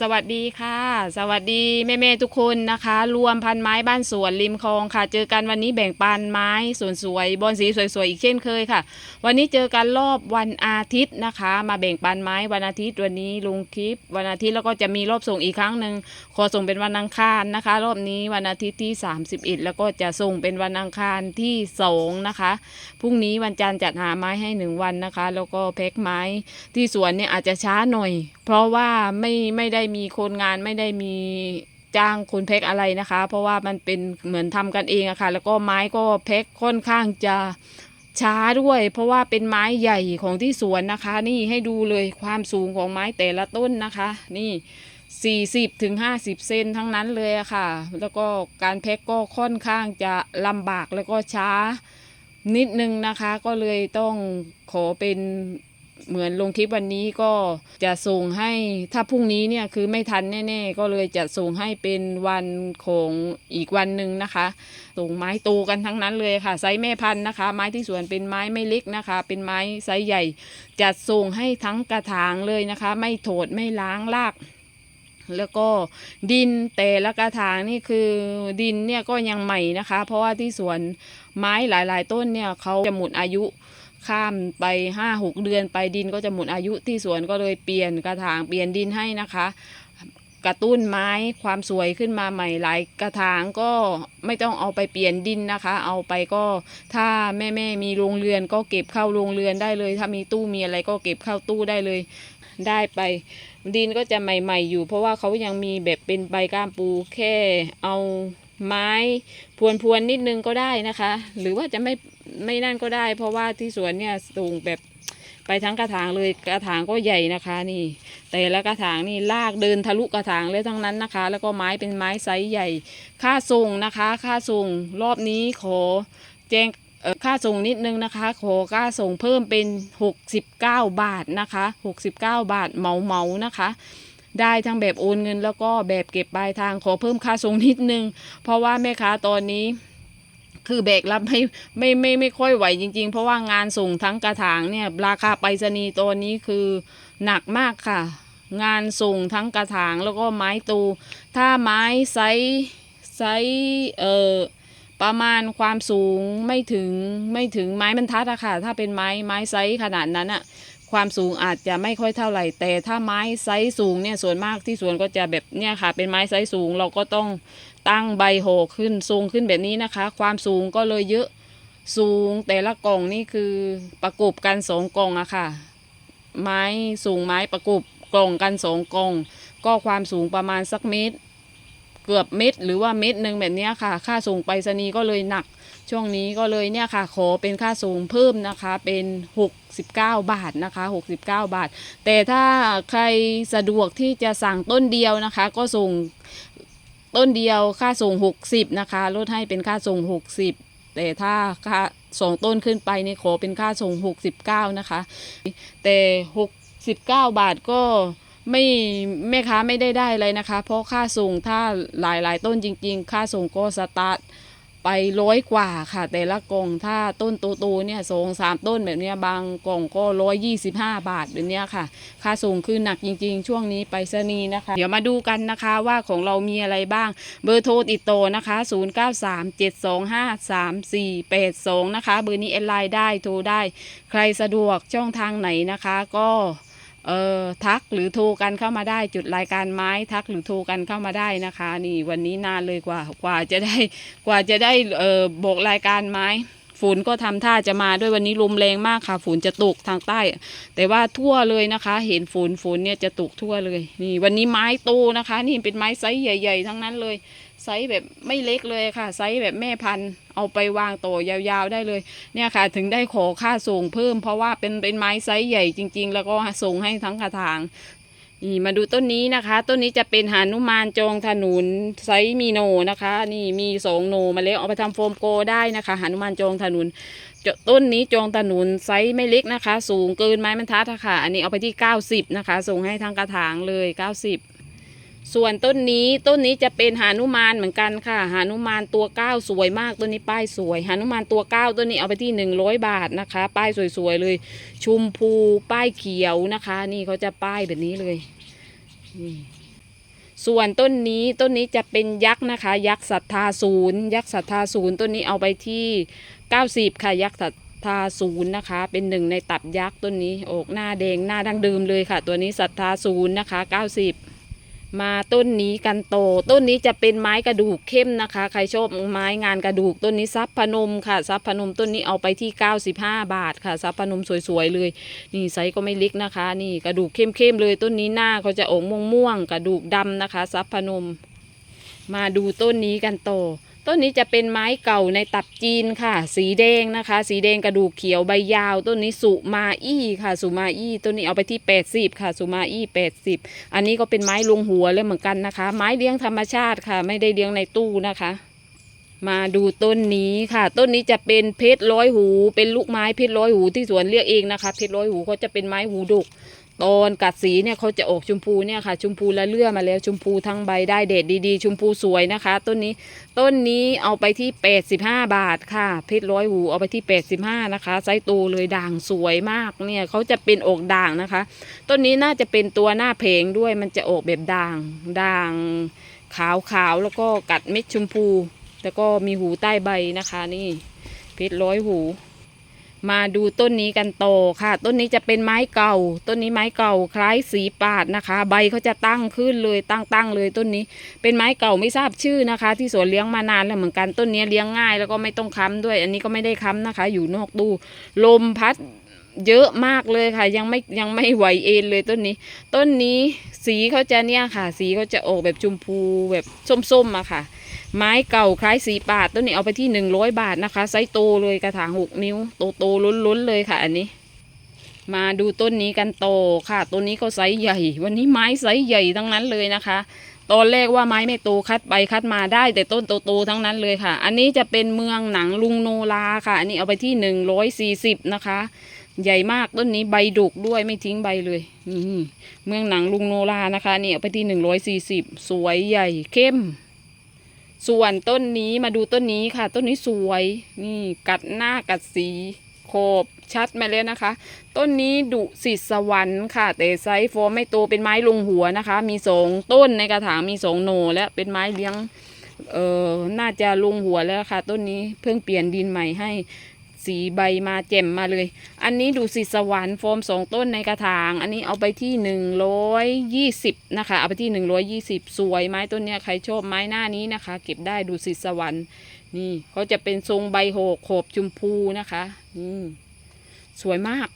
สวัสดีค่ะ สวัสดีแม่ๆทุกคนนะคะ รวมพันไม้บ้านสวนริมคลองค่ะ เจอกันวันนี้แบ่งปันไม้สวนสวยบอนสีสวยๆอีกเช่นเคยค่ะ วันนี้เจอกันรอบวันอาทิตย์นะคะ มาแบ่งปันไม้วันอาทิตย์วันนี้ลงคลิป วันอาทิตย์แล้วก็จะมีรอบส่งอีกครั้งหนึ่งขอส่งเป็นวันอังคารนะคะ รอบนี้วันอาทิตย์ที่ 31 แล้วก็จะส่งเป็นวันอังคารที่2นะคะพรุ่งนี้วันจันทร์จัดหาไม้ให้หนึ่งวันนะคะ แล้วก็แพ็คไม้ที่สวนเนี่ยอาจจะช้าหน่อย เพราะว่าไม่ไม่ได้มีคนงานไม่ได้มีจ้างคนแพ็คอะไรนะคะ เพราะว่ามันเป็นเหมือนทำกันเองอะค่ะ แล้วก็ไม้ก็แพ็คค่อนข้างจะช้าด้วย เพราะว่าเป็นไม้ใหญ่ของที่สวนนะคะ นี่ให้ดูเลยความสูงของไม้แต่ละต้นนะคะ นี่ 40ถึง50 เซนทั้งนั้นเลยอะค่ะ แล้วก็การแพ็คก็ค่อนข้างจะลำบากแล้วก็ช้านิดนึงนะคะ ก็เลยต้องขอเป็น เหมือนลงคลิปวันนี้ก็จะส่งให้ถ้าพรุ่งนี้เนี่ยคือไม่ทันแน่ ๆ ก็เลยจะส่งให้เป็นวันของอีกวันหนึ่งนะคะ ส่งไม้โตกันทั้งนั้นเลยค่ะไซส์แม่พันธุ์นะคะ ไม้ที่สวนเป็นไม้ไม่เล็กนะคะ เป็นไม้ไซส์ใหญ่จัดส่งให้ทั้งกระถางเลยนะคะ ไม่โถดไม่ล้างรากแล้วก็ดินแต่ละกระถางนี่คือดินเนี่ยก็ยังใหม่นะคะ เพราะว่าที่สวนไม้หลาย ๆ ต้นเนี่ยเขาจะหมดอายุ ข้ามไปห้าหกเดือนไปดินก็จะหมดอายุที่สวนก็เลยเปลี่ยนกระถางเปลี่ยนดินให้นะคะ กระตุ้นไม้ความสวยขึ้นมาใหม่หลายกระถางก็ไม่ต้องเอาไปเปลี่ยนดินนะคะ เอาไปก็ถ้าแม่แม่มีโรงเรือนก็เก็บเข้าโรงเรือนได้เลย ถ้ามีตู้มีอะไรก็เก็บเข้าตู้ได้เลยได้ไปดินก็จะใหม่ ๆ อยู่ เพราะว่าเขายังมีแบบเป็นใบก้ามปูแค่เอาไม้พวนๆนิดนึงก็ได้นะคะ หรือว่าจะไม่ ไม่นั่นก็ได้ เพราะว่าที่สวนเนี่ยสูงแบบไปทั้งกระถางเลยกระถางก็ใหญ่นะคะนี่ แต่ละกระถางนี่ลากเดินทะลุกระถางเลยทั้งนั้นนะคะ แล้วก็ไม้เป็นไม้ไซส์ใหญ่ ค่าส่งนะคะ ค่าส่งรอบนี้ขอแจ้งค่าส่งนิดนึงนะคะ ขอค่าส่งเพิ่มเป็น 69 บาทนะคะ 69 บาทเหมาเหมานะคะ ได้ทั้งแบบโอนเงินแล้วก็แบบเก็บปลายทางขอเพิ่มค่าส่งนิดนึง เพราะว่าแม่ค้าตอนนี้ คือแบกรับไม่ไม่ไม่ไม่ค่อยไหวจริง ๆ เพราะว่างานส่งทั้งกระถางเนี่ยราคาไปรษณีย์ตอนนี้คือหนักมากค่ะ งานส่งทั้งกระถางแล้วก็ไม้ตู ถ้าไม้ไซส์ไซส์เอ่อประมาณความสูงไม่ถึงไม่ถึงไม้บรรทัดอะค่ะ ถ้าเป็นไม้ไม้ไซส์ขนาดนั้นอะ ความสูงอาจจะไม่ค่อยเท่าไหร่ แต่ถ้าไม้ไซส์สูงเนี่ยส่วนมากที่สวนก็จะแบบเนี่ยค่ะ เป็นไม้ไซส์สูงเราก็ต้องตั้งใบโหขึ้นทรงขึ้นแบบนี้นะคะ ความสูงก็เลยเยอะสูงแต่ละกล่องนี่คือประกบกันสองกล่องอะค่ะ ไม้สูงไม้ประกบกล่องกันสองกล่อง ก็ความสูงประมาณสักเมตร เกือบเม็ดหรือว่าเม็ดหนึ่งแบบเนี้ยค่ะ ค่าส่งไปรษณีย์ก็เลยหนัก ช่วงนี้ก็เลยเนี่ยค่ะขอเป็นค่าส่งเพิ่มนะคะเป็น 69 บาทนะคะ 69 บาท แต่ถ้าใครสะดวกที่จะสั่งต้นเดียวนะคะ ก็ส่งต้นเดียวค่าส่ง 60 นะคะ ลดให้เป็นค่าส่ง 60 แต่ถ้าค่าสองต้นขึ้นไปนี่ขอเป็นค่าส่ง 69 นะคะ แต่ 69 บาทก็ไม่แม่ค้าไม่ได้ได้เลยนะคะ เพราะค่าส่งถ้าหลายๆ ต้นจริง ๆ ค่าส่งก็สตาร์ท ไปร้อยกว่าค่ะ แต่ละกล่องถ้าต้นโตๆเนี่ยสองสามต้นแบบเนี้ยบางกล่องก็ร้อยยี่สิบห้าบาทแบบเนี้ยค่ะ ค่าส่งคือหนักจริง ๆ ช่วงนี้ไปรษณีย์นะคะ เดี๋ยวมาดูกันนะคะว่าของเรามีอะไรบ้าง เบอร์โทรติดต่อนะคะ 0937253482 นะคะ เบอร์นี้แอดไลน์ได้โทรได้ ใครสะดวกช่องทางไหนนะคะก็ เอ่อทักหรือโทรกันเข้ามาได้จุดรายการไม้ทักหรือโทรกันเข้ามาได้นะคะ นี่วันนี้นานเลยกว่ากว่าจะได้กว่าจะได้เอ่อบอกรายการไม้ฝนก็ทำท่าจะมาด้วยวันนี้ลมแรงมากค่ะฝนจะตกทางใต้ แต่ว่าทั่วเลยนะคะ เห็นฝนฝนเนี่ยจะตกทั่วเลย นี่วันนี้ไม้โตนะคะ นี่เป็นไม้ไซส์ใหญ่ ๆ ทั้งนั้นเลย ไซส์แบบไม่เล็กเลยค่ะ ไซส์แบบแม่พันธุ์เอาไปวางโตยาวๆได้เลย เนี่ยค่ะ ถึงได้ขอค่าส่งเพิ่ม เพราะว่าเป็นเป็นไม้ไซส์ใหญ่จริง ๆ แล้วก็ส่งให้ทั้งกระถางนี่มาดูต้นนี้นะคะ ต้นนี้จะเป็นหานุมานจองถนุนไซส์มีโนนะคะ นี่มีสองโนมาแล้วเอาไปทำโฟมโกได้นะคะหานุมานจองถนุนต้นนี้จองถนุนไซส์ไม่เล็กนะคะ สูงเกินไม้บรรทัดค่ะ อันนี้เอาไปที่ 90 นะคะ ส่งให้ทั้งกระถางเลย 90 ส่วนต้นนี้ต้นนี้จะเป็นหานุมานเหมือนกันค่ะ หานุมานตัวเก้าสวยมากต้นนี้ป้ายสวย หานุมานตัวเก้าต้นนี้เอาไปที่หนึ่งร้อยบาทนะคะ ป้ายสวยๆเลย ชุมพูป้ายเขียวนะคะ นี่เขาจะป้ายแบบนี้เลยนี่ส่วนต้นนี้ต้นนี้จะเป็นยักษ์นะคะ ยักษ์ศรัทธาศูนย์ยักษ์ศรัทธาศูนย์ต้นนี้เอาไปที่90ค่ะยักษ์ศรัทธาศูนย์นะคะ เป็นหนึ่งในตับยักษ์ต้นนี้ออกหน้าแดงหน้าดังเดิมเลยค่ะ ตัวนี้ศรัทธาศูนย์นะคะ90 มาต้นนี้กันโต ต้นนี้จะเป็นไม้กระดูกเข้มนะคะ ใครชอบไม้งานกระดูกต้นนี้ซับพนมค่ะซับพนมต้นนี้เอาไปที่ 95 บาทค่ะซับพนมสวยๆเลย นี่ไซส์ก็ไม่เล็กนะคะ นี่กระดูกเข้มๆเลยต้นนี้หน้าเขาจะออกม่วงๆกระดูกดำนะคะซับพนม มาดูต้นนี้กันโต ต้นนี้จะเป็นไม้เก่าในตับจีนค่ะ สีแดงนะคะ สีแดงกระดูกเขียวใบยาว ต้นนี้สุมาอี้ค่ะ สุมาอี้ต้นนี้เอาไปที่ 80 ค่ะ สุมาอี้80 อันนี้ก็เป็นไม้ลงหัวแล้วเหมือนกันนะคะ ไม้เลี้ยงธรรมชาติค่ะ ไม่ได้เลี้ยงในตู้นะคะ มาดูต้นนี้ค่ะ ต้นนี้จะเป็นเพชรร้อยหู เป็นลูกไม้เพชรร้อยหูที่สวนเรียกเองนะคะ เพชรร้อยหูเขาจะเป็นไม้หูดก ตอนกัดสีเนี่ยเขาจะออกชมพูเนี่ยค่ะชมพูละเลื่อมาแล้วชมพูทั้งใบได้เด็ดดีๆ ชมพูสวยนะคะ ต้นนี้ต้นนี้เอาไปที่ 85 บาทค่ะ เพชรร้อยหูเอาไปที่ 85 นะคะ ไซส์โตเลยด่างสวยมากเนี่ยเขาจะเป็นอกด่างนะคะ ต้นนี้น่าจะเป็นตัวหน้าเพลงด้วยมันจะออกแบบด่างด่างขาวๆแล้วก็กัดเม็ดชมพู แล้วก็มีหูใต้ใบนะคะนี่เพชรร้อยหู มาดูต้นนี้กันโตค่ะ ต้นนี้จะเป็นไม้เก่า ต้นนี้ไม้เก่าคล้ายสีปาดนะคะ ใบเขาจะตั้งขึ้นเลยตั้งตั้งเลยต้นนี้ เป็นไม้เก่าไม่ทราบชื่อนะคะ ที่สวนเลี้ยงมานานแล้วเหมือนกันต้นนี้เลี้ยงง่ายแล้วก็ไม่ต้องค้ำด้วย อันนี้ก็ไม่ได้ค้ำนะคะ อยู่นอกตู้ลมพัดเยอะมากเลยค่ะ ยังไม่ยังไม่ไหวเอ็นเลยต้นนี้ ต้นนี้สีเขาจะเนี่ยค่ะ สีเขาจะออกแบบชมพูแบบส้มๆอะค่ะ ไม้เก่าคล้ายสีปาดต้นนี้เอาไปที่หนึ่งร้อยบาทนะคะ ไซส์โตเลยกระถางหกนิ้ว โตโตๆล้นๆเลยค่ะ อันนี้ มาดูต้นนี้กันโตค่ะต้นนี้ก็ไซส์ใหญ่ วันนี้ไม้ไซส์ใหญ่ทั้งนั้นเลยนะคะ ตอนแรกว่าไม้ไม่โตคัดไปคัดมาได้ แต่ต้นโตๆทั้งนั้นเลยค่ะ อันนี้จะเป็นเมืองหนังลุงโนลาค่ะ อันนี้เอาไปที่หนึ่งร้อยสี่สิบนะคะ ใหญ่มากต้นนี้ใบดุกด้วยไม่ทิ้งใบเลยนี่เมืองหนังลุงโนลานะคะนี่เอาไปที่หนึ่งร้อยสี่สิบสวยใหญ่เข้ม ส่วนต้นนี้มาดูต้นนี้ค่ะ ต้นนี้สวยนี่กัดหน้ากัดสีโคบชัดมาแล้วนะคะ ต้นนี้ดุสิตสวรรค์ค่ะ แต่ไซส์ฟอร์ไม่โตเป็นไม้ลงหัวนะคะ มีสองต้นในกระถางมีสองโหนและเป็นไม้เลี้ยงเออน่าจะลงหัวแล้วค่ะ ต้นนี้เพิ่งเปลี่ยนดินใหม่ให้ สีใบมาแจ่มมาเลย อันนี้ดูสิสวรรค์โฟมสองต้นในกระถาง อันนี้เอาไปที่หนึ่งร้อยยี่สิบนะคะ เอาไปที่หนึ่งร้อยยี่สิบสวยไม้ต้นเนี้ยใครชอบไม้หน้านี้นะคะ เก็บได้ดูสิสวรรค์ นี่เขาจะเป็นทรงใบโหกโขบชมพูนะคะ นี่สวยมาก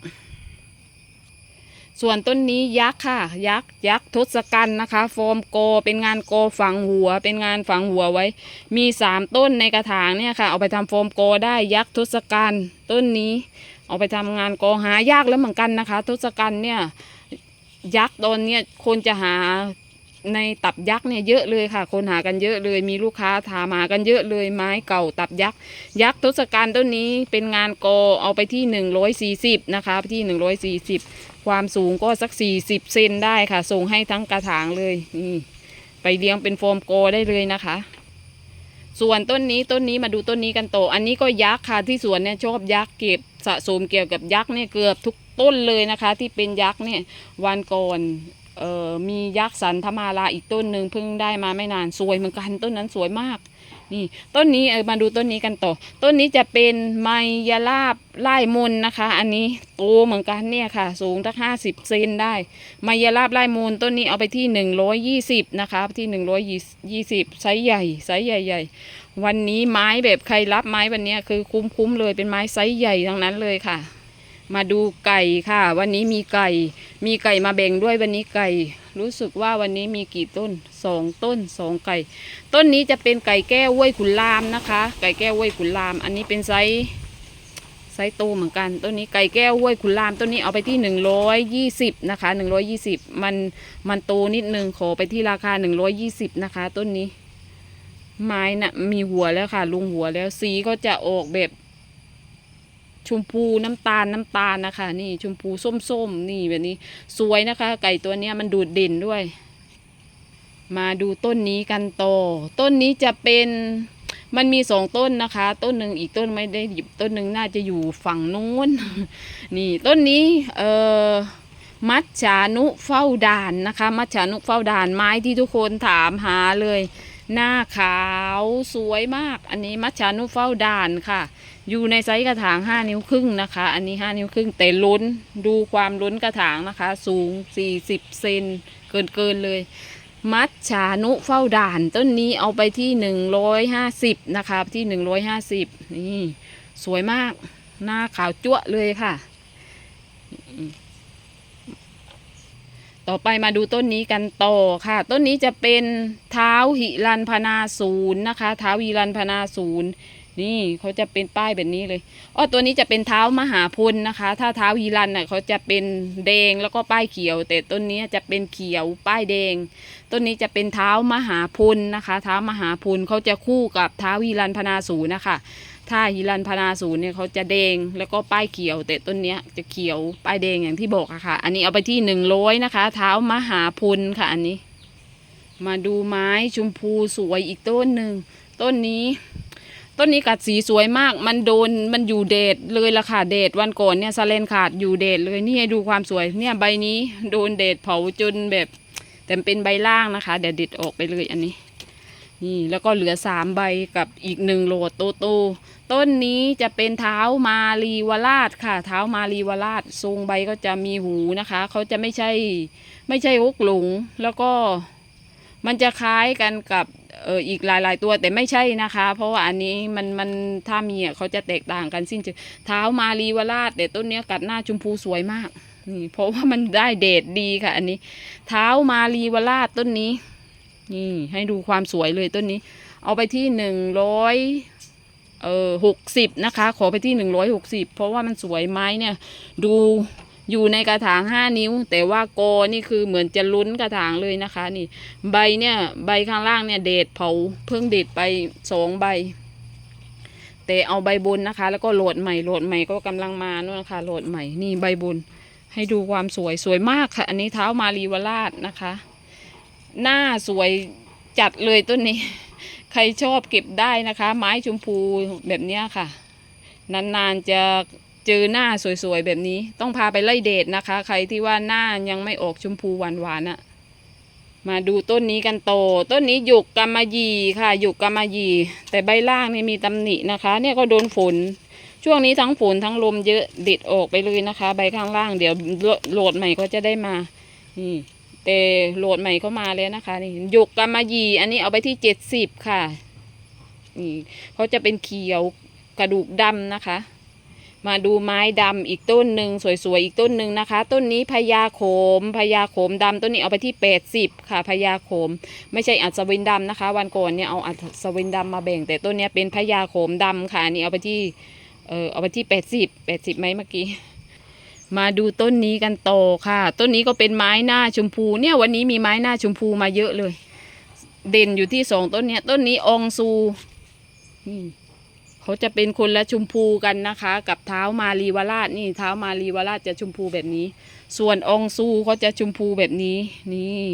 ส่วนต้นนี้ยักษ์ค่ะ ยักษ์ยักษ์ทศกัณฐ์นะคะ โฟมโกเป็นงานโกฝังหัว เป็นงานฝังหัวไว้ มีสามต้นในกระถางเนี่ยค่ะ เอาไปทำโฟมโกได้ยักษ์ทศกัณฐ์ต้นนี้ เอาไปทำงานโกหายากแล้วเหมือนกันนะคะ ทศกัณฐ์เนี่ยยักษ์ตอนเนี้ยคนจะหาในตับยักษ์เนี่ยเยอะเลยค่ะ คนหากันเยอะเลยมีลูกค้าถามหากันเยอะเลยไม้เก่าตับยักษ์ยักษ์ทศกัณฐ์ต้นนี้เป็นงานโกเอาไปที่หนึ่งร้อยสี่สิบนะคะที่หนึ่งร้อยสี่สิบ ความสูงก็สักสี่สิบเซนได้ค่ะ ส่งให้ทั้งกระถางเลยนี่ไปเลี้ยงเป็นโฟมโกได้เลยนะคะ ส่วนต้นนี้ต้นนี้มาดูต้นนี้กันโต อันนี้ก็ยักษ์ค่ะที่สวนเนี่ยชอบยักษ์เก็บสะสมเกี่ยวกับยักษ์เนี่ยเกือบทุกต้นเลยนะคะ ที่เป็นยักษ์เนี่ยวันก่อนออมียักษ์สันธมาลาอีกต้นหนึ่งเพิ่งได้มาไม่นานสวยเหมือนกันต้นนั้นสวยมาก นี่ต้นนี้เออมาดูต้นนี้กันต่อ ต้นนี้จะเป็นไมยลาบไล่มนนะคะ อันนี้โตเหมือนกันเนี่ยค่ะ สูงตั้งห้าสิบเซนได้ ไมยลาบไล่มนต้นนี้เอาไปที่หนึ่งร้อยยี่สิบนะคะที่หนึ่งร้อยยี่สิบไซส์ใหญ่ไซส์ใหญ่ๆวันนี้ไม้แบบใครรับไม้วันเนี้ยคือคุ้มๆเลยเป็นไม้ไซส์ใหญ่ทั้งนั้นเลยค่ะ มาดูไก่ค่ะ วันนี้มีไก่ มีไก่มาแบ่งด้วยวันนี้ไก่ รู้สึกว่าวันนี้มีกี่ต้นสองต้นสองไก่ ต้นนี้จะเป็นไก่แก้วห้วยขุนลามนะคะ ไก่แก้วห้วยขุนลาม อันนี้เป็นไซส์ไซส์โตเหมือนกัน ต้นนี้ไก่แก้วห้วยขุนลามต้นนี้เอาไปที่หนึ่งร้อยยี่สิบนะคะหนึ่งร้อยยี่สิบมันมันโตนิดนึงขอไปที่ราคาหนึ่งร้อยยี่สิบนะคะ ต้นนี้ ไม้นะ่ะมีหัวแล้วค่ะ ลุงหัวแล้วสีก็จะออกแบบ ชมพูน้ำตาลน้ำตาลนะคะ นี่ชมพูส้มๆนี่แบบนี้ สวยนะคะ ไก่ตัวเนี้ยมันดูดเด่นด้วย มาดูต้นนี้กันต่อต้นนี้จะเป็นมันมีสองต้นนะคะ ต้นหนึ่งอีกต้นไม่ได้หยิบต้นหนึ่งน่าจะอยู่ฝั่งนู้น นี่ต้นนี้เอ่อมัจฉานุเฝ้าด่านนะคะ มัจฉานุเฝ้าด่านไม้ที่ทุกคนถามหาเลย หน้าขาวสวยมาก อันนี้มัจฉานุเฝ้าด่านค่ะ อยู่ในไซส์กระถาง 5 นิ้วครึ่งนะคะ อันนี้ 5 นิ้วครึ่งแต่ล้นดูความล้นกระถางนะคะ สูง 40 เซนเกินเกินเลย มัจฉานุเฝ้าด่าน ต้นนี้เอาไปที่ 150 นะคะที่ 150 นี่ สวยมาก หน้าขาวจั๊วะเลยค่ะ ต่อไปมาดูต้นนี้กันต่อค่ะ ต้นนี้จะเป็นเท้าหิรันพนาศูนย์นะคะเท้าหิรันพนาศูนย์นี่เขาจะเป็นป้ายแบบนี้เลยอ้อตัวนี้จะเป็นเท้ามหาพลนะคะ ถ้าเท้าหิรันน่ะเขาจะเป็นแดงแล้วก็ป้ายเขียว แต่ต้นนี้จะเป็นเขียวป้ายแดง ต้นนี้จะเป็นเท้ามหาพลนะคะ เท้ามหาพลเขาจะคู่กับเท้าหิรันพนาศูนย์นะคะ ถ้าฮิรันพนาศูนย์เนี่ยเขาจะแดงแล้วก็ป้ายเขียว แต่ต้นเนี้ยจะเขียวป้ายแดงอย่างที่บอกอะค่ะ อันนี้เอาไปที่หนึ่งร้อยนะคะ เท้ามหาพลค่ะ อันนี้ มาดูไม้ชมพูสวยอีกต้นหนึ่งต้นนี้ ต้นนี้กัดสีสวยมาก มันโดนมันอยู่เดดเลยละค่ะเดดวันก่อนเนี่ยซาเลนขาดอยู่เดดเลยนี่ดูความสวยเนี่ยใบนี้โดนเดดเผาจนแบบ แต่เป็นใบล่างนะคะเดี๋ยวเด็ดออกไปเลยอันนี้ นี่แล้วก็เหลือสามใบกับอีกหนึ่งโหลดโตโตต้นนี้จะเป็นเท้ามารีวราชค่ะ เท้ามารีวราชทรงใบก็จะมีหูนะคะเขาจะไม่ใช่ไม่ใช่ฮกหลง แล้วก็มันจะคล้ายกันกับเอออีกหลาย ๆ ตัวแต่ไม่ใช่นะคะ เพราะว่าอันนี้มันมันถ้ามีอะเขาจะแตกต่างกันสิ้นเชิงเท้ามารีวราชแต่ต้นนี้กัดหน้าชมพูสวยมากนี่เพราะว่ามันได้เดทดีค่ะ อันนี้ เท้ามารีวราชต้นนี้ นี่ให้ดูความสวยเลยต้นนี้ เอาไปที่หนึ่งร้อยเออหกสิบนะคะ ขอไปที่หนึ่งร้อยหกสิบเพราะว่ามันสวยไม้เนี่ย ดูอยู่ในกระถางห้านิ้ว แต่ว่าโกนี่คือเหมือนจะลุ้นกระถางเลยนะคะ นี่ ใบเนี่ยใบข้างล่างเนี่ยเดดเผาเพิ่งเดดไปสองใบ แต่เอาใบบนนะคะ แล้วก็โหลดใหม่โหลดใหม่ก็กำลังมานู่นนะคะโหลดใหม่นี่ใบบน ให้ดูความสวยสวยมากค่ะ อันนี้เท้ามารีวราชนะคะ หน้าสวยจัดเลยต้นนี้ ใครชอบเก็บได้นะคะ ไม้ชมพูแบบนี้ค่ะ นานๆจะเจอหน้าสวยๆแบบนี้ ต้องพาไปไล่เดทนะคะ ใครที่ว่าหน้ายังไม่ออกชมพูหวานๆอะมาดูต้นนี้กันโต ต้นนี้หยุกกำมะยีค่ะหยุกกำมะยี แต่ใบล่างนี่มีตำหนินะคะ เนี่ยก็โดนฝน ช่วงนี้ทั้งฝนทั้งลมเยอะด็ดออกไปเลยนะคะ ใบข้างล่างเดี๋ยวโหลดใหม่ก็จะได้มานี่ แต่โหลดใหม่เข้ามาแล้วนะคะนี่หยกกำมะหยี่อันนี้เอาไปที่เจ็ดสิบค่ะนี่เขาจะเป็นเขียวกระดูกดำนะคะ มาดูไม้ดำอีกต้นหนึ่งสวยๆอีกต้นหนึ่งนะคะ ต้นนี้พญาโขมพญาโขมดำต้นนี้เอาไปที่แปดสิบค่ะพญาโขม ไม่ใช่อัศวินดำนะคะ วันก่อนเนี่ยเอาอัศวินดำมาแบ่ง แต่ต้นนี้เป็นพญาโขมดำค่ะนนี้เอาไปที่เออเอาไปที่แปดสิบแปดสิบไหมเมื่อกี้ มาดูต้นนี้กันต่อค่ะ ต้นนี้ก็เป็นไม้หน้าชมพูเนี่ยวันนี้มีไม้หน้าชมพูมาเยอะเลย เด่นอยู่ที่สองต้นเนี้ยต้นนี้องซูนี่เขาจะเป็นคนละชมพูกันนะคะ กับเท้ามารีวราชนี่เท้ามารีวราชจะชมพูแบบนี้ ส่วนองซูเขาจะชมพูแบบนี้นี่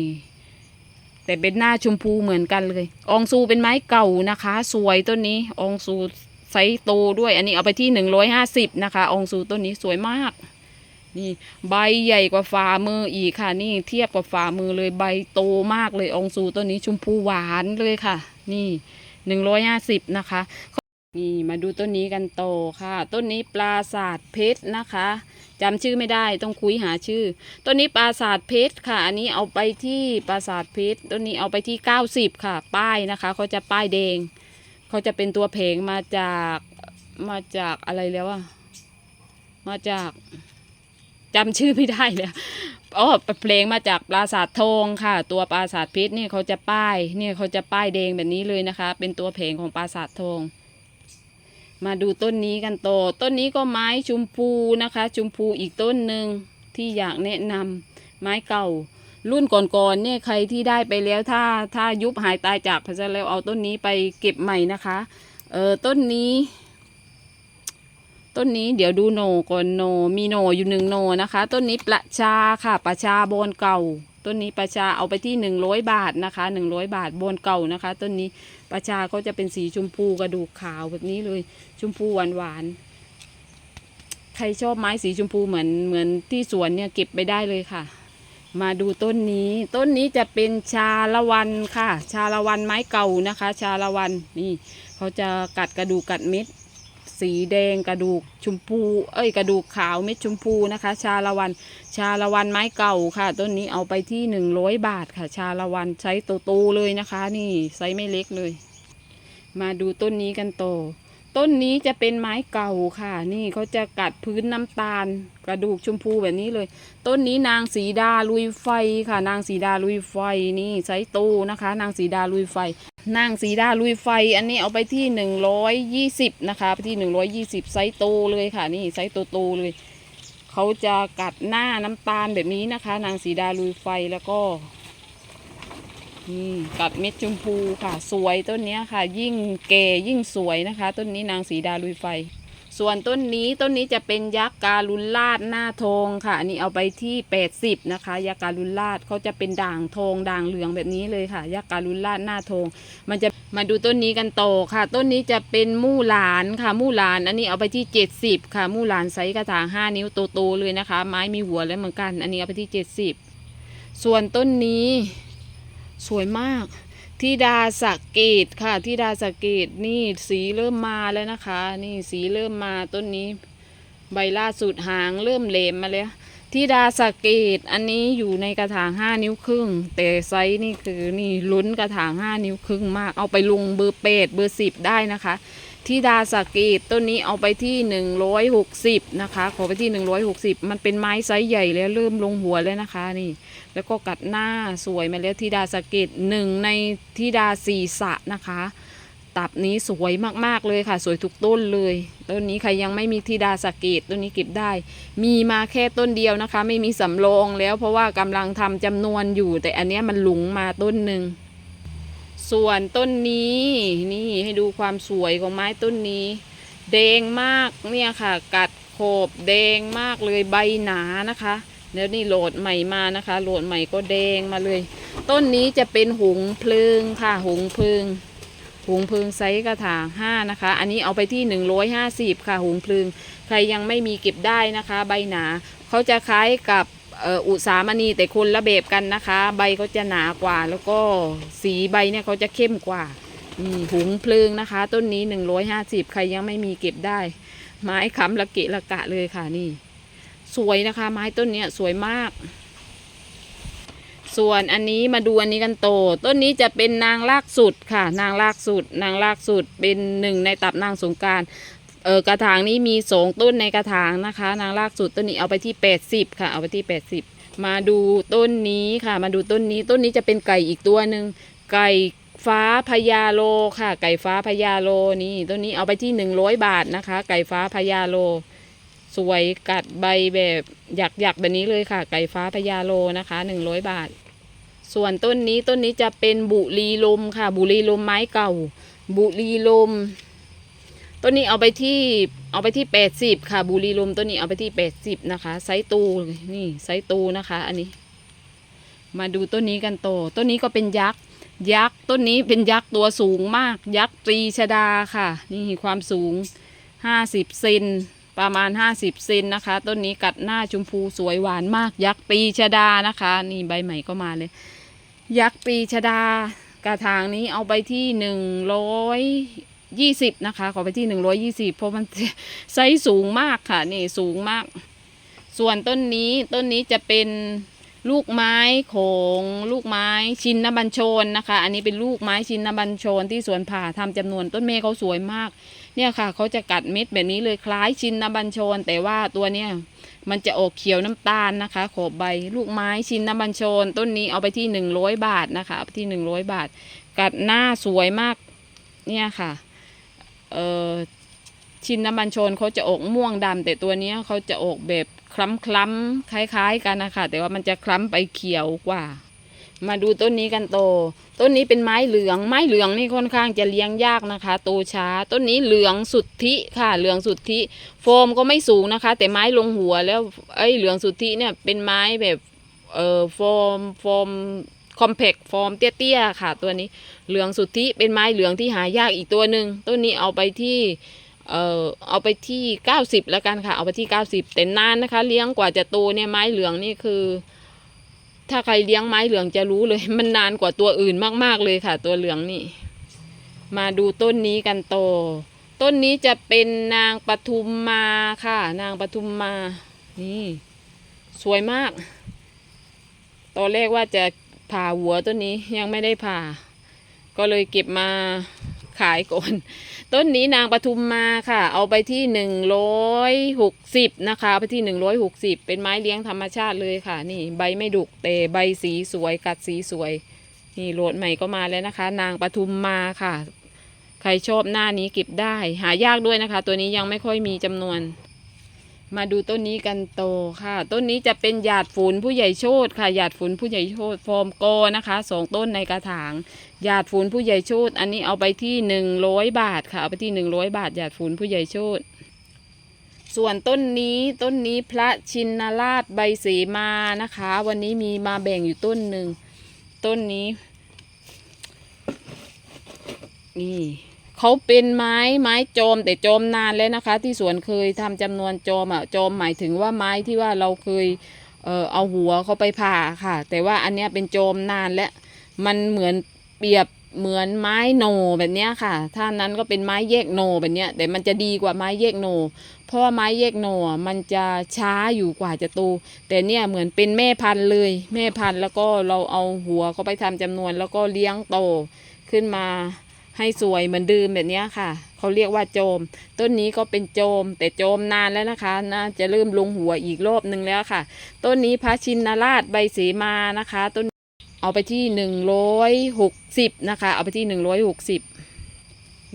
แต่เป็นหน้าชมพูเหมือนกันเลย องซูเป็นไม้เก่านะคะ สวยต้นนี้องซูไซส์โตด้วยอันนี้เอาไปที่หนึ่งร้อยห้าสิบนะคะ องซูต้นนี้สวยมาก นี่ใบใหญ่กว่าฝ่ามืออีกค่ะ นี่เทียบกับฝ่ามือเลยใบโตมากเลยองซูต้นนี้ชมพูหวานเลยค่ะ นี่หนึ่งร้อยห้าสิบนะคะนี่มาดูต้นนี้กันโตค่ะ ต้นนี้ปราศาสตร์เพชรนะคะจำชื่อไม่ได้ต้องคุยหาชื่อ ต้นนี้ปราศาสตร์เพชรค่ะ อันนี้เอาไปที่ปราศาสตร์เพชรต้นนี้เอาไปที่เก้าสิบค่ะ ป้ายนะคะเขาจะป้ายแดงเขาจะเป็นตัวเพลงมาจากมาจากอะไรแล้วอะมาจาก จำชื่อไม่ได้แล้วอ๋อเพลงมาจากปราสาททองค่ะ ตัวปราสาทพชรเนี่เขาจะป้ายนี่เขาจะป้ายแดงแบบนี้เลยนะคะ เป็นตัวเพลงของปราสาททองมาดูต้นนี้กันต่อต้นนี้ก็ไม้ชมพูนะคะชมพูอีกต้นหนึ่งที่อยากแนะนำไม้เก่า รุ่นก่อนๆเนี่ยใครที่ได้ไปแล้วถ้าถ้ายุบหายตายจากพระเจ้าแล้วเอาต้นนี้ไปเก็บใหม่นะคะเออต้นนี้ ต้นนี้เดี๋ยวดูโหนก่อนโหนมีโหนอยู่หนึ่งโหนนะคะ ต้นนี้ประชาค่ะประชาโบนเก่า ต้นนี้ประชาเอาไปที่หนึ่งร้อยบาทนะคะหนึ่งร้อยบาทโบนเก่านะคะ ต้นนี้ประชาก็จะเป็นสีชมพูกระดูกขาวแบบนี้เลยชมพูหวานหวานๆใครชอบไม้สีชมพูเหมือนเหมือนที่สวนเนี่ยเก็บไปได้เลยค่ะ มาดูต้นนี้ ต้นนี้จะเป็นชาละวันค่ะ ชาละวันไม้เก่านะคะ ชาละวันนี่เขาจะกัดกระดูกกัดเม็ด สีแดงกระดูกชมพู เอ้ย กระดูกขาวเม็ดชมพูนะคะ ชาละวัน ชาละวันไม้เก่าค่ะ ต้นนี้เอาไปที่หนึ่งร้อยบาทค่ะ ชาละวันใช้โตๆเลยนะคะ นี่ไซส์ไม่เล็กเลย มาดูต้นนี้กันโตต้นนี้จะเป็นไม้เก่าค่ะ นี่เขาจะกัดพื้นน้ำตาล กระดูกชมพูแบบนี้เลย ต้นนี้นางสีดาลุยไฟค่ะ นางสีดาลุยไฟนี่ไซส์โตนะคะ นางสีดาลุยไฟ นางสีดาลุยไฟอันนี้เอาไปที่หนึ่งร้อยยี่สิบนะคะไปที่หนึ่งร้อยยี่สิบไซส์โตเลยค่ะ นี่ไซส์โตๆเลย เขาจะกัดหน้าน้ำตาลแบบนี้นะคะ นางสีดาลุยไฟแล้วก็นี่กัดเม็ดชมพูค่ะ สวยต้นเนี้ยค่ะ ยิ่งแก่ยิ่งสวยนะคะ ต้นนี้นางสีดาลุยไฟ ส่วนต้นนี้ต้นนี้จะเป็นยักษ์การุณลาดหน้าทองค่ะอันนี้เอาไปที่80นะคะยักษ์การุณลาดเขาจะเป็นด่างทองด่างเหลืองแบบนี้เลยค่ะยักษ์การุณลาดหน้าทองมันจะมาดูต้นนี้กันต่อค่ะ ต้นนี้จะเป็นมู่หลานค่ะ มู่หลาน อันนี้เอาไปที่70ค่ะ มู่หลานไซส์กระถาง5นิ้วโตๆเลยนะคะ ไม้มีหัวแล้วเหมือนกัน อันนี้เอาไปที่70ส่วนต้นนี้สวยมาก ทิดาสกเกตค่ะทิดาสกเกตนี่สีเริ่มมาแล้วนะคะ นี่สีเริ่มมาต้นนี้ ใบล่าสุดหางเริ่มเหลมมาแล้วทิดาสกเกตอันนี้อยู่ในกระถางห้านิ้วครึ่ง แต่ไซส์นี่คือนี่ลุ้นกระถางห้านิ้วครึ่งมาก เอาไปลงเบอร์เปดเบอร์สิบได้นะคะ ทิดาสกเกตต้นนี้เอาไปที่หนึ่งร้อยหกสิบนะคะ ขอไปที่หนึ่งร้อยหกสิบมันเป็นไม้ไซส์ใหญ่แล้วเริ่มลงหัวแล้วนะคะนี่ แล้วก็กัดหน้าสวยมาแล้วธิดาสะเกตหนึ่งในธิดาสีสะนะคะ ตับนี้สวยมากๆเลยค่ะ สวยทุกต้นเลยต้นนี้ใครยังไม่มีธิดาสะเกตต้นนี้เก็บได้ มีมาแค่ต้นเดียวนะคะ ไม่มีสำรองแล้วเพราะว่ากำลังทำจำนวนอยู่ แต่อันนี้มันหลงมาต้นหนึ่ง ส่วนต้นนี้นี่ให้ดูความสวยของไม้ต้นนี้แดงมากเนี่ยค่ะ กัดโขบแดงมากเลยใบหนานะคะแล้วนี่โหลดใหม่มานะคะ โหลดใหม่ก็แดงมาเลย ต้นนี้จะเป็นหงเพลิงค่ะหงเพลิงหงเพลิงไซส์กระถางห้านะคะ อันนี้เอาไปที่หนึ่งร้อยห้าสิบค่ะหงเพลิง ใครยังไม่มีเก็บได้นะคะ ใบหนาเขาจะคล้ายกับ อุสามณีแต่คนละแบบกันนะคะ ใบเขาจะหนากว่า แล้วก็สีใบเนี่ยเขาจะเข้มกว่าอืมหงเพลิงนะคะ ต้นนี้หนึ่งร้อยห้าสิบใครยังไม่มีเก็บได้ ไม้ค้ำละเกะละกะเลยค่ะนี่ สวยนะคะ ไม้ต้นเนี้ยสวยมาก ส่วนอันนี้มาดูอันนี้กันโต ต้นนี้จะเป็นนางลากสุดค่ะ นางลากสุด นางลากสุดเป็นหนึ่งในตับนางสงการ เออกระถางนี้มีสองต้นในกระถางนะคะ นางลากสุดต้นนี้เอาไปที่แปดสิบค่ะ เอาไปที่แปดสิบมาดูต้นนี้ค่ะ มาดูต้นนี้ต้นนี้จะเป็นไก่อีกตัวหนึ่งไก่ฟ้าพญาโลค่ะ ไก่ฟ้าพญาโลนี่ต้นนี้เอาไปที่หนึ่งร้อยบาทนะคะ ไก่ฟ้าพญาโล สวยกัดใบแบบหยักหยักๆแบบนี้เลยค่ะ ไก่ฟ้าพญาโลนะคะหนึ่งร้อยบาท ส่วนต้นนี้ต้นนี้จะเป็นบุรีลมค่ะ บุรีลมไม้เก่า บุรีลม ต้นนี้เอาไปที่เอาไปที่แปดสิบค่ะ บุรีลมต้นนี้เอาไปที่แปดสิบนะคะ ไซส์ตูนี่ไซส์ตูนะคะ อันนี้ มาดูต้นนี้กันโตต้นนี้ก็เป็นยักษ์ยักษ์ต้นนี้เป็นยักษ์ตัวสูงมาก ยักษ์ตรีชดาค่ะ นี่ความสูงห้าสิบเซนประมาณห้าสิบเซนนะคะ ต้นนี้กัดหน้าชมพูสวยหวานมาก ยักษ์ตรีชดานะคะ นี่ใบใหม่ก็มาเลย ยักษ์ตรีชดากระถางนี้เอาไปที่หนึ่งร้อย ยี่สิบนะคะ ขอไปที่หนึ่งร้อยยี่สิบเพราะมันไซส์สูงมากค่ะ นี่สูงมาก ส่วนต้นนี้ต้นนี้จะเป็นลูกไม้ของลูกไม้ชินนบัญชรนะคะ อันนี้เป็นลูกไม้ชินนบัญชรที่สวนผ่าทำจำนวนต้นเมฆเขาสวยมาก เนี่ยค่ะเขาจะกัดเม็ดแบบนี้เลยคล้ายชินนบัญชรแต่ว่าตัวเนี้ยมันจะออกเขียวน้ำตาลนะคะ ขอบใบลูกไม้ชินนบัญชรต้นนี้เอาไปที่หนึ่งร้อยบาทนะคะไปที่หนึ่งร้อยบาท กัดหน้าสวยมาก เนี่ยค่ะ เออชินนบัญชรเขาจะออกม่วงดำแต่ตัวนี้เขาจะออกแบบคล้ำคล้ำๆคล้าย ๆ กันนะคะแต่ว่ามันจะคล้ำไปเขียวกว่า มาดูต้นนี้กันโต ต้นนี้เป็นไม้เหลือง ไม้เหลืองนี่ค่อนข้างจะเลี้ยงยากนะคะ โตช้า ต้นนี้เหลืองสุดทิค่ะ เหลืองสุดทิโฟมก็ไม่สูงนะคะ แต่ไม้ลงหัวแล้วไอ้เหลืองสุดทิเนี่ยเป็นไม้แบบเอ่อโฟมโฟม คอมเพกฟอร์มเตี้ยๆค่ะ ตัวนี้เหลืองสุดทิเป็นไม้เหลืองที่หายากอีกตัวหนึ่งต้นนี้เอาไปที่เออเอาไปที่เก้าสิบแล้วกันค่ะ เอาไปที่เก้าสิบแต่นานนะคะ เลี้ยงกว่าจะโตเนี่ยไม้เหลืองนี่คือ ถ้าใครเลี้ยงไม้เหลืองจะรู้เลย มันนานกว่าตัวอื่นมากๆเลยค่ะ ตัวเหลืองนี่ มาดูต้นนี้กันโต ต้นนี้จะเป็นนางปทุมมาค่ะ นางปทุมมา นี่ สวยมาก ตอนแรกว่าจะ ผ่าหัวต้นนี้ยังไม่ได้ผ่า ก็เลยเก็บมาขายก่อน ต้นนี้นางปทุมมาค่ะ เอาไปที่หนึ่งร้อยหกสิบนะคะไปที่หนึ่งร้อยหกสิบเป็นไม้เลี้ยงธรรมชาติเลยค่ะ นี่ใบไม่ดุกแต่ใบสีสวยกัดสีสวย นี่โหลดใหม่ก็มาแล้วนะคะ นางปทุมมาค่ะ ใครชอบหน้านี้เก็บได้ หายากด้วยนะคะ ตัวนี้ยังไม่ค่อยมีจำนวน มาดูต้นนี้กันโตค่ะ ต้นนี้จะเป็นหยาดฝุ่นผู้ใหญ่โชตค่ะหยาดฝุ่นผู้ใหญ่โชตฟอร์มโกนะคะสองต้นในกระถางหยาดฝุ่นผู้ใหญ่โชตอันนี้เอาไปที่หนึ่งร้อยบาทค่ะเอาไปที่หนึ่งร้อยบาทหยาดฝุ่นผู้ใหญ่โชตส่วนต้นนี้ต้นนี้พระชินราชใบเสมานะคะ วันนี้มีมาแบ่งอยู่ต้นหนึ่งต้นนี้ นี่ เขาเป็นไม้ไม้จอมแต่จอมนานแล้วนะคะ ที่สวนเคยทำจำนวนจอมอะจอมหมายถึงว่าไม้ที่ว่าเราเคยเอ่อเอาหัวเขาไปผ่าค่ะ แต่ว่าอันเนี้ยเป็นจอมนานแล้วมันเหมือนเปรียบเหมือนไม้โหนแบบเนี้ยค่ะ ถ้านั้นก็เป็นไม้แยกโหนแบบเนี้ยแต่มันจะดีกว่าไม้แยกโหนเพราะว่าไม้แยกโหนมันจะช้าอยู่กว่าจะโต แต่เนี่ยเหมือนเป็นแม่พันธุ์เลย แม่พันธุ์แล้วก็เราเอาหัวเขาไปทำจำนวนแล้วก็เลี้ยงโตขึ้นมา ให้สวยเหมือนเดิมแบบนี้ค่ะ เขาเรียกว่าโจม ต้นนี้ก็เป็นโจม แต่โจมนานแล้วนะคะ น่าจะเริ่มลงหัวอีกรอบหนึ่งแล้วค่ะ ต้นนี้พระชินราชใบเสมานะคะ ต้นเอาไปที่หนึ่งร้อยหกสิบนะคะ เอาไปที่หนึ่งร้อยหกสิบ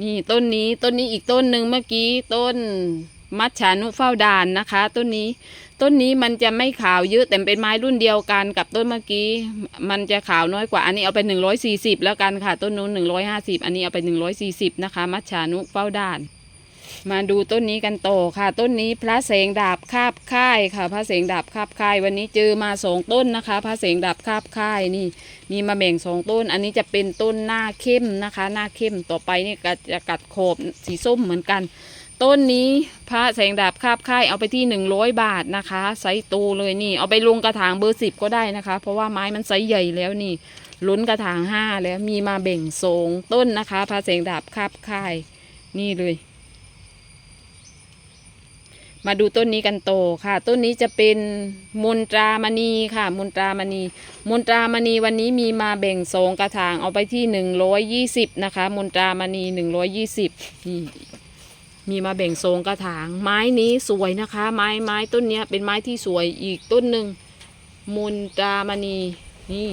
นี่ต้นนี้ต้นนี้อีกต้นหนึ่งเมื่อกี้ต้น มัจฉานุเฝ้าดานนะคะ ต้นนี้ ต้นนี้มันจะไม่ขาวเยอะแต่เป็นไม้รุ่นเดียวกันกับต้นเมื่อกี้ มันจะขาวน้อยกว่า อันนี้เอาไปหนึ่งร้อยสี่สิบแล้วกันค่ะ ต้นนู้นหนึ่งร้อยห้าสิบอันนี้เอาไปหนึ่งร้อยสี่สิบนะคะ มัจฉานุเฝ้าดาน มาดูต้นนี้กันต่อค่ะ ต้นนี้พระเสงดาบคาบค่ายค่ะ พระเสงดาบคาบค่าย วันนี้เจอมาสองต้นนะคะ พระเสงดาบคาบค่ายนี่ มีมาแบ่งสองต้น อันนี้จะเป็นต้นหน้าเข้มนะคะ หน้าเข้มต่อไปนี่ก็จะกัดโขบสีส้มเหมือนกัน ต้นนี้พระแสงดาบคาบค่ายเอาไปที่หนึ่งร้อยบาทนะคะไซส์โตเลยนี่ เอาไปลงกระถางเบอร์สิบก็ได้นะคะ เพราะว่าไม้มันไซส์ใหญ่แล้วนี่ลุ้นกระถางห้าแล้วมีมาแบ่งสองต้นนะคะพระแสงดาบคาบค่ายนี่เลย มาดูต้นนี้กันโตค่ะ ต้นนี้จะเป็นมนตรามณีค่ะ มนตรามณี มนตรามณีวันนี้มีมาแบ่งสองกระถางเอาไปที่หนึ่งร้อยยี่สิบนะคะ มนตรามณีหนึ่งร้อยยี่สิบนี่ มีมาแบ่งโซงกระถาง ไม้นี้สวยนะคะ ไม้ไม้ต้นนี้เป็นไม้ที่สวยอีกต้นหนึ่งมุนตามณีนี่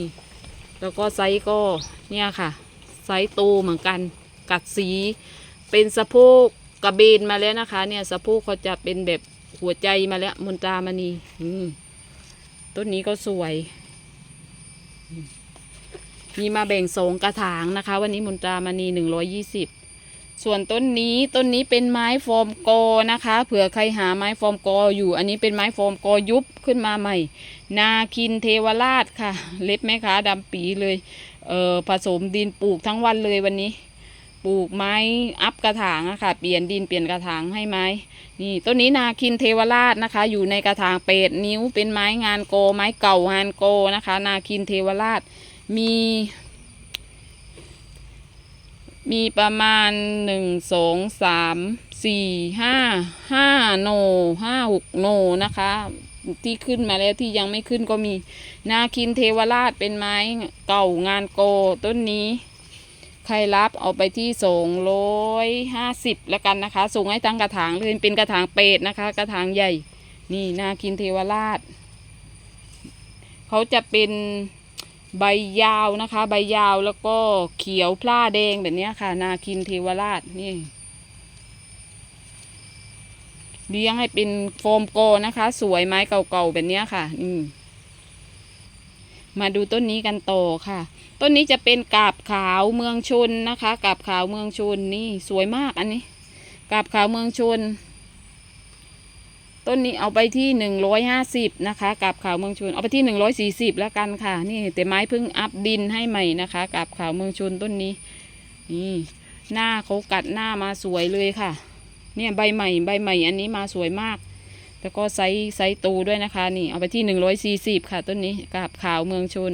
แล้วก็ไซส์ก็เนี่ยค่ะ ไซส์โตเหมือนกัน กัดสีเป็นสะโพกกระเบนมาแล้วนะคะ เนี่ยสะโพกเขาจะเป็นแบบหัวใจมาแล้วมุนตามณีอืต้นนี้ก็สวย มีมาแบ่งโซงกระถางนะคะ วันนี้มุนตามณีหนึ่งร้อยยี่สิบ ส่วนต้นนี้ต้นนี้เป็นไม้ฟอร์มกอนะคะ เผื่อใครหาไม้ฟอร์มกออยู่ อันนี้เป็นไม้ฟอร์มกอยุบขึ้นมาใหม่ นาคินเทวราชค่ะ เล็บแม่ค้าดำปีเลยเอ่อผสมดินปลูกทั้งวันเลยวันนี้ ปลูกไม้อัพกระถางอะค่ะ เปลี่ยนดินเปลี่ยนกระถางให้ไม้นี่ต้นนี้นาคินเทวราชนะคะ อยู่ในกระถางเป็ดนิ้วเป็นไม้งานโก ไม้เก่างานโกนะคะ นาคินเทวราชมี มีประมาณหนึ่งสองสามสี่ห้าห้าโนห้าหกโนนะคะ ที่ขึ้นมาแล้วที่ยังไม่ขึ้นก็มี นาคินเทวราชเป็นไม้เก่างานโกต้นนี้ ใครรับเอาไปที่สองร้อยห้าสิบแล้วกันนะคะ ส่งให้ตั้งกระถางเลยเป็นกระถางเป็ดนะคะ กระถางใหญ่ นี่นาคินเทวราช เขาจะเป็น ใบยาวนะคะ ใบยาวแล้วก็เขียวพล่าแดงแบบนี้ค่ะ นาคินเทวราชนี่เลี้ยงให้เป็นโฟมโกนะคะ สวยไม้เก่าๆแบบนี้ค่ะอืมมาดูต้นนี้กันต่อค่ะ ต้นนี้จะเป็นกาบขาวเมืองชนนะคะ กาบขาวเมืองชนนี่สวยมากอันนี้ กาบขาวเมืองชน ต้นนี้เอาไปที่หนึ่งร้อยห้าสิบนะคะกาบขาวเมืองชนเอาไปที่หนึ่งร้อยสี่สิบแล้วกันค่ะ นี่แต่ไม้เพิ่งอัพดินให้ใหม่นะคะกาบขาวเมืองชนต้นนี้ นี่ หน้าเขากัดหน้ามาสวยเลยค่ะ เนี่ยใบใหม่ใบใหม่อันนี้มาสวยมากแล้วก็ไซส์ไซส์โตด้วยนะคะ นี่เอาไปที่หนึ่งร้อยสี่สิบค่ะ ต้นนี้กาบขาวเมืองชน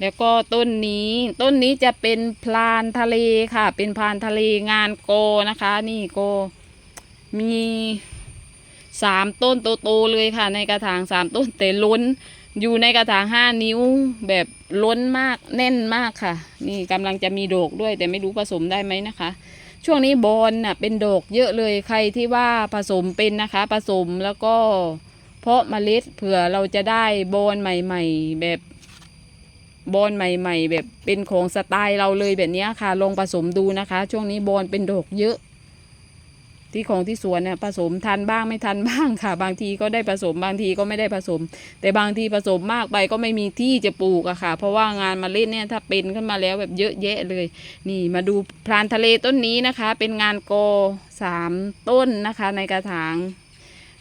แล้วก็ต้นนี้ต้นนี้จะเป็นพลานทะเลค่ะ เป็นพลานทะเลงานโกนะคะ นี่โกมี สามต้นโตๆเลยค่ะ ในกระถางสามต้นแต่ล้น อยู่ในกระถางห้านิ้วแบบล้นมากแน่นมากค่ะ นี่กำลังจะมีดอกด้วย แต่ไม่รู้ผสมได้ไหมนะคะ ช่วงนี้บอลน่ะเป็นดอกเยอะเลยใครที่ว่าผสมเป็นนะคะ ผสมแล้วก็เพาะเมล็ดเผื่อเราจะได้บอลใหม่ ๆ แบบบอลใหม่ ๆ แบบเป็นของสไตล์เราเลยแบบนี้ค่ะ ลองผสมดูนะคะ ช่วงนี้บอลเป็นดอกเยอะ ที่ของที่สวนเนี่ยผสมทันบ้างไม่ทันบ้างค่ะ บางทีก็ได้ผสมบางทีก็ไม่ได้ผสม แต่บางทีผสมมากไปก็ไม่มีที่จะปลูกอะค่ะ เพราะว่างานมาเล่นเนี่ยถ้าเป็นขึ้นมาแล้วแบบเยอะแยะเลย นี่มาดูพรานทะเลต้นนี้นะคะ เป็นงานโกสามต้นนะคะ ในกระถาง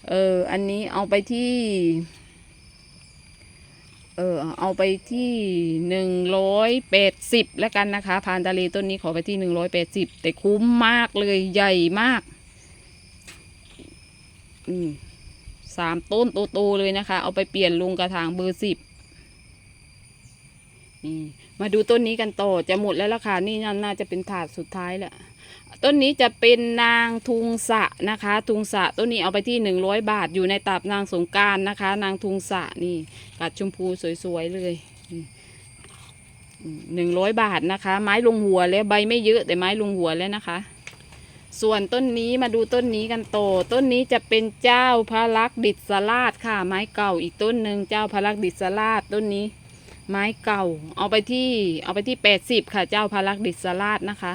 เอออันนี้เอาไปที่เออเอาไปที่หนึ่งร้อยแปดสิบแล้วกันนะคะพรานทะเลต้นนี้ขอไปที่หนึ่งร้อยแปดสิบแต่คุ้มมากเลยใหญ่มาก อืมสามต้นโตๆเลยนะคะ เอาไปเปลี่ยนลงกระถางเบอร์สิบนี่มาดูต้นนี้กันต่อจะหมดแล้วล่ะค่ะนี่น่าจะเป็นถาดสุดท้ายแหละต้นนี้จะเป็นนางทุงสะนะคะ ทุงสะต้นนี้เอาไปที่หนึ่งร้อยบาทอยู่ในตับนางสงการนะคะ นางทุงสะนี่กัดชมพูสวยๆเลยหนึ่งร้อยบาทนะคะ ไม้ลงหัวแล้วใบไม่เยอะแต่ไม้ลงหัวแล้วนะคะ ส่วนต้นนี้มาดูต้นนี้กันโต ต้นนี้จะเป็นเจ้าพระลักษ์ดิษราชค่ะ ไม้เก่าอีกต้นหนึ่งเจ้าพระลักษ์ดิษราชต้นนี้ ไม้เก่า เอาไปที่เอาไปที่แปดสิบค่ะ เจ้าพระลักษ์ดิษราชนะคะ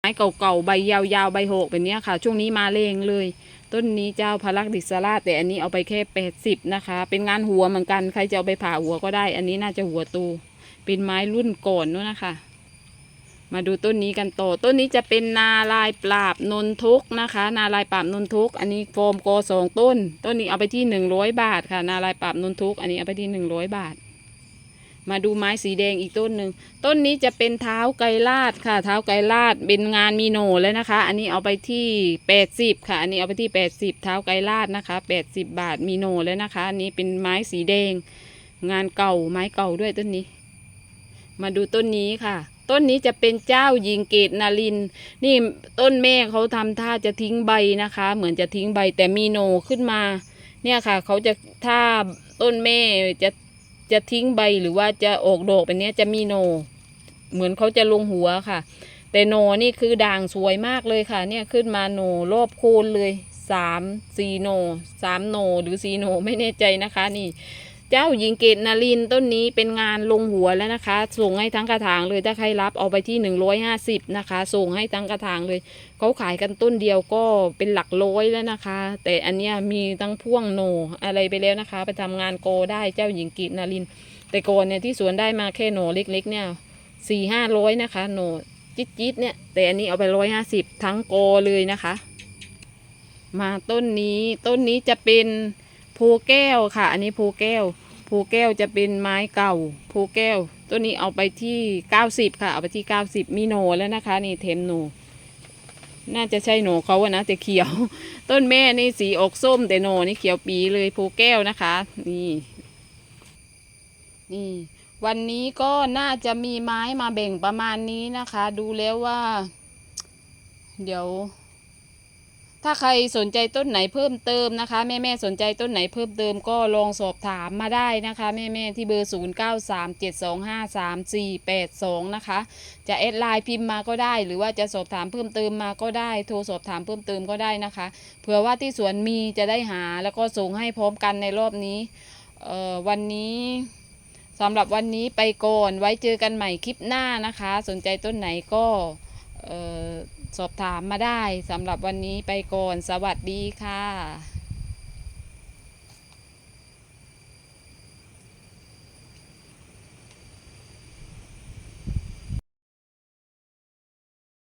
ไม้เก่าๆใบยาวๆใบหกแบบเนี้ยค่ะ ช่วงนี้มาเลงเลย ต้นนี้เจ้าพระลักษ์ดิษราชแต่อันนี้เอาไปแค่แปดสิบนะคะ เป็นงานหัวเหมือนกันใครจะเอาไปผ่าหัวก็ได้ อันนี้น่าจะหัวตูเป็นไม้รุ่นก่อนนู้นนะคะ มาดูต้นนี้กันต่อต้นนี้จะเป็นนาลายปราบนนทุกนะคะ นาลายปราบนนทุก อันนี้โฟมโกสองต้น ต้นนี้เอาไปที่หนึ่งร้อยบาทค่ะ นาลายปราบนนทุก อันนี้เอาไปที่หนึ่งร้อยบาท มาดูไม้สีแดงอีกต้นหนึ่งต้นนี้จะเป็นเท้าไกลาดค่ะ เท้าไกลาดเป็นงานมีโหนแล้วนะคะ อันนี้เอาไปที่แปดสิบค่ะ อันนี้เอาไปที่แปดสิบเท้าไกลาดนะคะแปดสิบบาทมีโหนแล้วนะคะ อันนี้เป็นไม้สีแดง งานเก่าไม้เก่าด้วยต้นนี้ มาดูต้นนี้ค่ะ ต้นนี้จะเป็นเจ้าหญิงเกตนาลิน นี่ต้นแม่เขาทำท่าจะทิ้งใบนะคะ เหมือนจะทิ้งใบแต่มีโหนขึ้นมา เนี่ยค่ะ เขาจะถ้าต้นแม่จะจะทิ้งใบหรือว่าจะออกดอกแบบเนี้ยจะมีโหนเหมือนเขาจะลงหัวค่ะ แต่โหนนี่คือด่างสวยมากเลยค่ะ เนี่ยขึ้นมาโหนรอบโคนเลยสามสี่โหนสามโหนหรือสี่โหนไม่แน่ใจนะคะนี่ เจ้าหญิงเกตนาลินต้นนี้เป็นงานลงหัวแล้วนะคะ ส่งให้ทั้งกระถางเลยถ้าใครรับเอาไปที่หนึ่งร้อยห้าสิบนะคะ ส่งให้ทั้งกระถางเลยเขาขายกันต้นเดียวก็เป็นหลักร้อยแล้วนะคะ แต่อันเนี้ยมีทั้งพ่วงโนอะไรไปแล้วนะคะ ไปทำงานโกได้เจ้าหญิงเกตนาลิน แต่ก่อนเนี่ยที่สวนได้มาแค่โนเล็ก ๆ เนี่ยสี่ห้าร้อยนะคะโนจิ๊ดจิ๊ดๆเนี่ยแต่อันนี้เอาไปร้อยห้าสิบทั้งโกเลยนะคะ มาต้นนี้ต้นนี้จะเป็นโพแก้วค่ะ อันนี้โพแก้ว โพแก้วจะเป็นไม้เก่าโพแก้วต้นนี้เอาไปที่เก้าสิบค่ะ เอาไปที่เก้าสิบมีโหนแล้วนะคะ นี่เทมโหนน่าจะใช่โหนเขาอะนะแต่เขียว ต้นแม่นี่สีออกส้มแต่โหนนี่เขียวปีเลยโพแก้วนะคะ นี่ นี่ วันนี้ก็น่าจะมีไม้มาแบ่งประมาณนี้นะคะ ดูแล้วว่า เดี๋ยว ถ้าใครสนใจต้นไหนเพิ่มเติมนะคะ แม่แม่สนใจต้นไหนเพิ่มเติมก็ลองสอบถามมาได้นะคะแม่แม่ที่เบอร์ 0 9 3 7 2 5 3 4 8 2 นะคะ จะแอดไลน์พิมพ์มาก็ได้ หรือว่าจะสอบถามเพิ่มเติมมาก็ได้ โทรสอบถามเพิ่มเติมก็ได้นะคะเผื่อว่าที่สวนมีจะได้หาแล้วก็ส่งให้พร้อมกันในรอบนี้วันนี้สำหรับวันนี้ไปก่อนไว้เจอกันใหม่คลิปหน้านะคะ สนใจต้นไหนก็ สอบถามมาได้สำหรับวันนี้ไปก่อน สวัสดีค่ะ